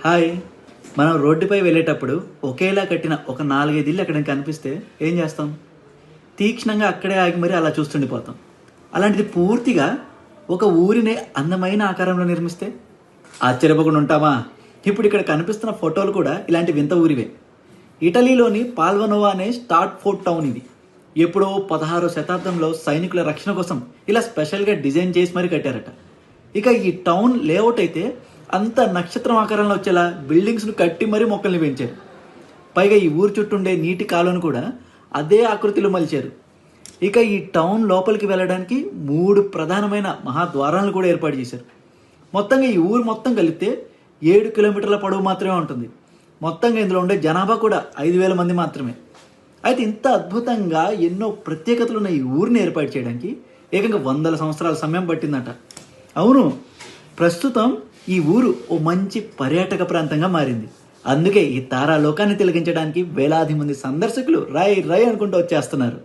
Hi. మనం రోడ్డుపై వెళ్ళేటప్పుడు ఒకేలా కట్టిన ఒక నాలుగైదు ఇల్లు అక్కడ కనిపిస్తే ఏం చేస్తాం? తీక్షణంగా అక్కడే ఆగి మరి అలా చూస్తుండిపోతాం. అలాంటిది పూర్తిగా ఒక ఊరినే అందమైన ఆకారంలో నిర్మిస్తే ఆశ్చర్యపోకుండా ఉంటామా? ఇప్పుడు ఇక్కడ కనిపిస్తున్న ఫోటోలు కూడా ఇలాంటి వింత ఊరివే. ఇటలీలోని పాల్వనోవా అనే స్టార్ట్ ఫోర్ట్ టౌన్ ఇది. ఎప్పుడో పదహారో శతాబ్దంలో సైనికుల రక్షణ కోసం ఇలా స్పెషల్గా డిజైన్ చేసి మరీ కట్టారట. ఇక ఈ టౌన్ లేఅవుట్ అయితే అంత నక్షత్రం ఆకారంలో వచ్చేలా బిల్డింగ్స్ను కట్టి మరీ మొక్కల్ని పెంచారు. పైగా ఈ ఊరు చుట్టూ ఉండే నీటి కాలువను కూడా అదే ఆకృతిలో మలిచారు. ఇక ఈ టౌన్ లోపలికి వెళ్ళడానికి మూడు ప్రధానమైన మహాద్వారాలను కూడా ఏర్పాటు చేశారు. మొత్తంగా ఈ ఊరు మొత్తం కలిపితే ఏడు కిలోమీటర్ల పొడవు మాత్రమే ఉంటుంది. మొత్తంగా ఇందులో ఉండే జనాభా కూడా ఐదు వేల మంది మాత్రమే. అయితే ఇంత అద్భుతంగా ఎన్నో ప్రత్యేకతలు ఉన్న ఈ ఊరిని ఏర్పాటు చేయడానికి ఏకంగా వందల సంవత్సరాల సమయం పట్టిందట. అవును ప్రస్తుతం ఈ ఊరు ఓ మంచి పర్యాటక ప్రాంతంగా మారింది. అందుకే ఈ తారాలోకాన్ని తిలగించడానికి తిలకించడానికి వేలాది మంది సందర్శకులు రై రై అనుకుంటూ వచ్చేస్తున్నారు.